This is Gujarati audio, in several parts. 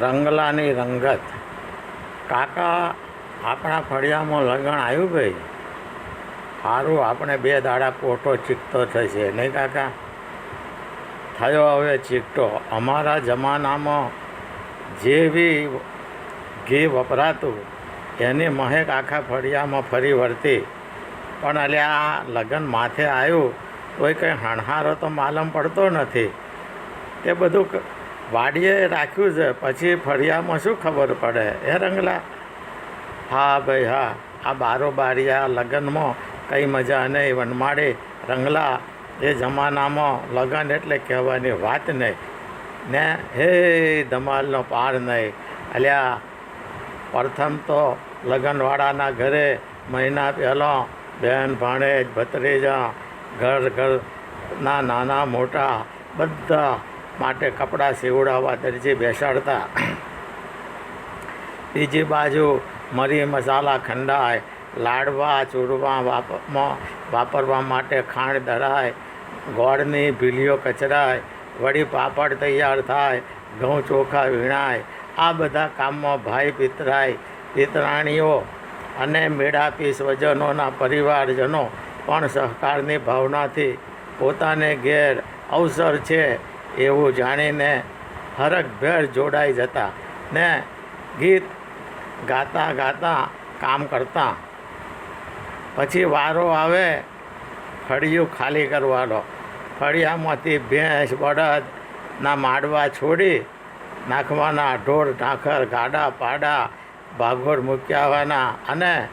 રંગલાની રંગત. કાકા, આપણા ફળિયામાં લગ્ન આવ્યું ભાઈ? સારું આપણે બે દાડા પોટો ચીકતો થશે, નહીં કાકા? થયો હવે ચીકટો અમારા જમાનામાં જે બી ઘી વપરાતું, એની મહેક આખા ફળિયામાં ફરી વળતી. પણ અલ્યા, આ લગ્ન માથે આવ્યું કોઈ કંઈ હણહારો તો માલમ પડતો નથી. તે બધું વાડીએ રાખ્યું છે. પછી ફળિયામાં શું ખબર પડે? એ રંગલા? હા ભાઈ, હા. આ બારો બારિયા લગ્નમાં કંઈ મજા નહીં. વનમાળી રંગલા, એ જમાનામાં લગ્ન એટલે કહેવાની વાત નહીં. ને હે ધમાલનો પાર નહીં. અલ્યા, પ્રથમ તો લગ્નવાળાના ઘરે મહિના પહેલાં બહેન ભાણેજ ભત્રીજા, ઘર ઘરના નાના મોટા બધા માટે કપડાં સીવડાવવા દરજી બેસાડતા. બીજી બાજુ મરી મસાલા ખંડાય, લાડવા, ચૂરવા વાપરવા માટે ખાંડ દરાય ગોળની ભીલીઓ કચરાય વળી પાપડ તૈયાર થાય, ઘઉં ચોખા વીણાય, આ બધા કામમાં ભાઈ પિતરાય, પિતરાણીઓ અને મેળાપી સ્વજનોના પરિવારજનો પણ સહકારની ભાવનાથી પોતાને ઘેર અવસર છે. એવું જાણીને હરખભેર જોડાઈ જતા ને ગીત ગાતા ગાતા કામ કરતા. પછી વારો આવે, ફળિયું ખાલી કરવાનો. ફળિયામાંથી ભેંસ બળદના માડવા છોડી નાખવાના, ઢોર, ઢાંખર, ગાડા, પાડા ભાગોળ મૂક્યાવાના અને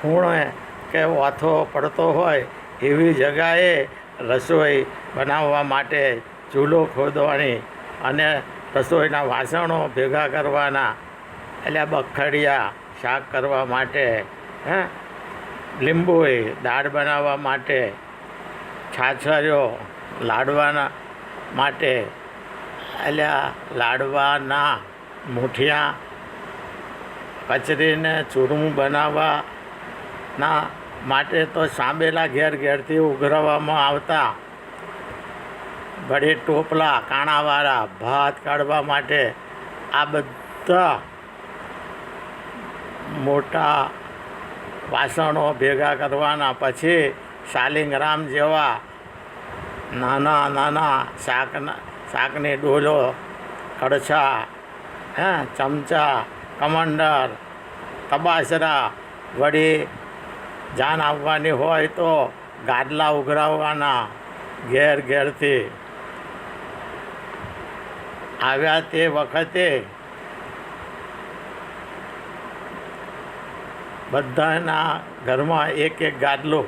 ખૂણે કે વાથો પડતો હોય એવી જગાએ રસોઈ બનાવવા માટે ચૂલો ખોદવાની અને રસોઈના વાસણો ભેગા કરવાના. એટલે બખડિયા, શાક કરવા માટે, હે? લીંબુએ દાળ બનાવવા માટે, છાછરીઓ લાડવાના માટે. એટલે લાડવાના મૂઠિયા, કચરીને ચૂરમું બનાવવાના માટે તો સાંબેલા ઘેર ઘેરથી ઉઘરાવવામાં આવતા વળી ટોપલા, કાણાવાળા, ભાત કાઢવા માટે આ બધા મોટા વાસણો ભેગા કરવાના પછી શાલિંગરામ જેવા નાના નાના શાકના, શાકની ડોલો કડછા હે, ચમચા, કમંડર, તબાસરા વળી જાન આવવાની હોય તો ગાદલા ઉઘરાવવાના ઘેર ઘેરથી. આવ્યા તે વખતે બધાના ઘરમાં એક એક ગાદલું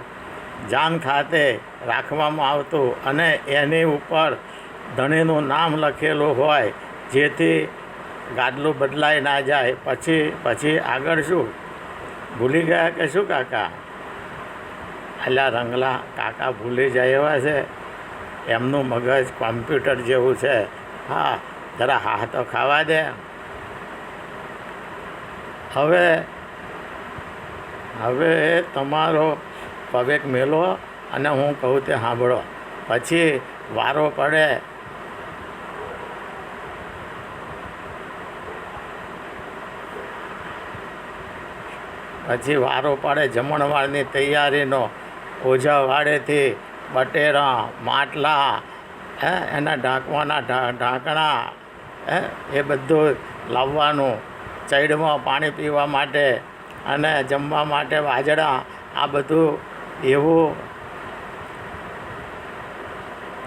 જાન ખાતે રાખવામાં આવતું અને એની ઉપર ધણીનું નામ લખેલું હોય જેથી ગાદલું બદલાઈ ના જાય. પછી પછી આગળ શું? ભૂલી ગયા કે શું કાકા? અલ્યા રંગલા કાકા ભૂલી જાય એવા છે. એમનું મગજ કોમ્પ્યુટર જેવું છે. હા, જરા હા તો ખાવા દે. હવે હવે તમારો પવેક મેલો અને હું કહું તે સાંભળો. પછી વારો પડે. પછી વારો પડે જમણવારની તૈયારીનો. ઓઝા વાડેથી બટેરા, માટલા, હે, એના ઢાંકવાના ઢાંકણા, હે, એ બધું લાવવાનું, ચૈડમાં પાણી પીવા માટે અને જમવા માટે વાજડા, આ બધું એવું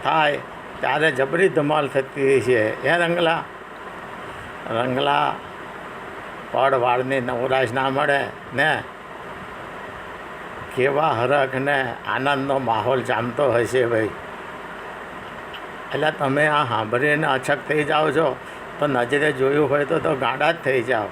થાય, ત્યારે જબરી ધમાલ થતી છે. એ રંગલા? રંગલા, પડ વાળની નવરાશ ના મળે, ને કેવા હરખને આનંદનો માહોલ જામતો હશે ભાઈ. એટલે તમે આ સાંભળીને અછક થઈ જાઓ છો. તો નજરે જોયું હોય તો તો ગાંડા જ થઈ જાઓ.